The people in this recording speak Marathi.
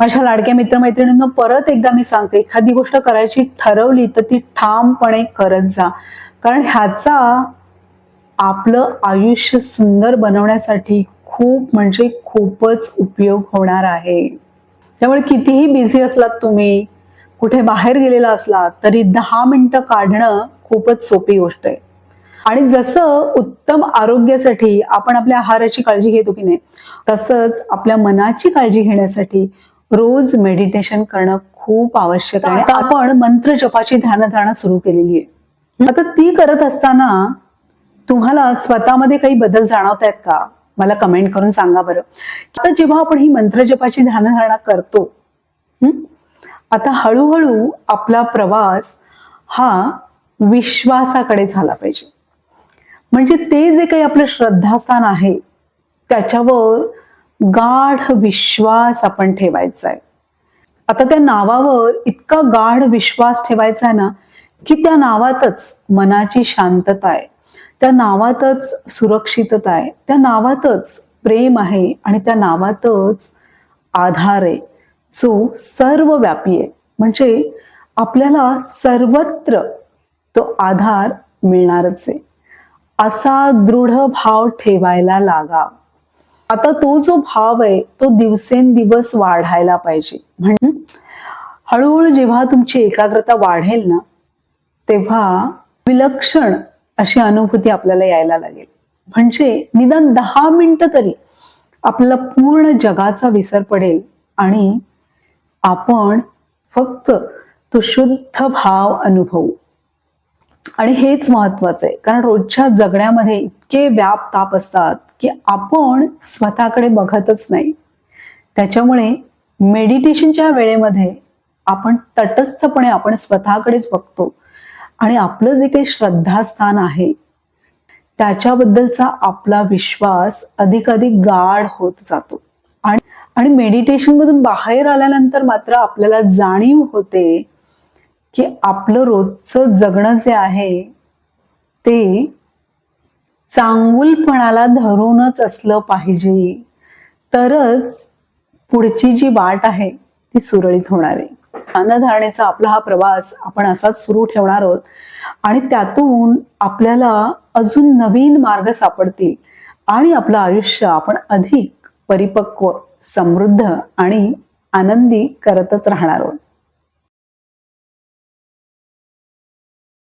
माझ्या लाडक्या मित्रमैत्रिणींना परत एकदा मी सांगते एखादी गोष्ट करायची ठरवली तर ती ठामपणे करत जा. कारण ह्याचा आपलं आयुष्य सुंदर बनवण्यासाठी खूप म्हणजे खूपच उपयोग होणार आहे. त्यामुळे कितीही बिझी असलात तुम्ही कुठे बाहेर गेलेला असलात तरी दहा मिनिटं काढणं खूपच सोपी गोष्ट आहे. आणि जसं उत्तम आरोग्यासाठी आपण आपल्या आहाराची काळजी घेतो की नाही तसंच आपल्या मनाची काळजी घेण्यासाठी रोज मेडिटेशन करणं खूप आवश्यक आहे. आपण मंत्र जपाची ध्यानधारणा सुरू केलेली आहे. आता ती करत असताना तुम्हाला स्वतःमध्ये काही बदल जाणवत आहेत का? मला कमेंट करून सांगा बरं. आता जेव्हा आपण ही मंत्र जपाची ध्यानधारणा करतो? आता हळूहळू आपला प्रवास हा विश्वासाकडे झाला पाहिजे. म्हणजे ते जे काही आपलं श्रद्धास्थान आहे त्याच्यावर गाढ विश्वास आपण ठेवायचा आहे. आता त्या नावावर इतका गाढ विश्वास ठेवायचा आहे ना की त्या नावातच मनाची शांतता आहे. त्या नावातच सुरक्षितता आहे. त्या नावातच प्रेम आहे आणि त्या नावातच आधार आहे. जो सर्वव्यापी आहे. म्हणजे आपल्याला सर्वत्र तो आधार मिळणारच आहे. असा दृढ भाव ठेवायला लागा. आता तो जो भाव आहे तो दिवसेंदिवस वाढायला पाहिजे. म्हणजे हळूहळू जेव्हा तुमची एकाग्रता वाढेल ना तेव्हा विलक्षण अशी अनुभूती आपल्याला यायला लागेल. म्हणजे निदान दहा मिनिटं तरी आपल्याला पूर्ण जगाचा विसर पडेल आणि आपण फक्त तो शुद्ध भाव अनुभवू. आणि हेच महत्वाचं आहे. कारण रोजच्या जगण्यामध्ये इतके व्याप ताप असतात की आपण स्वतःकडे बघतच नाही. त्याच्यामुळे मेडिटेशनच्या वेळेमध्ये आपण तटस्थपणे आपण स्वतःकडेच बघतो. आणि आपलं जे काही श्रद्धास्थान आहे त्याच्याबद्दलचा आपला विश्वास अधिकाधिक गाढ होत जातो. आणि आणि मेडिटेशन मधून बाहेर आल्यानंतर मात्र आपल्याला जाणीव होते की आपलं रोजचं जगणं जे आहे ते चांगुलपणाला धरूनच असलं पाहिजे. तरच पुढची जी वाट आहे ती सुरळीत होणार आहे. अन्नधारणेचा आपला हा प्रवास आपण असाच सुरू ठेवणार आहोत आणि त्यातून आपल्याला अजून नवीन मार्ग सापडतील आणि आपलं आयुष्य आपण अधिक परिपक्व समृद्ध आणि आनंदी करतच राहणार आहोत.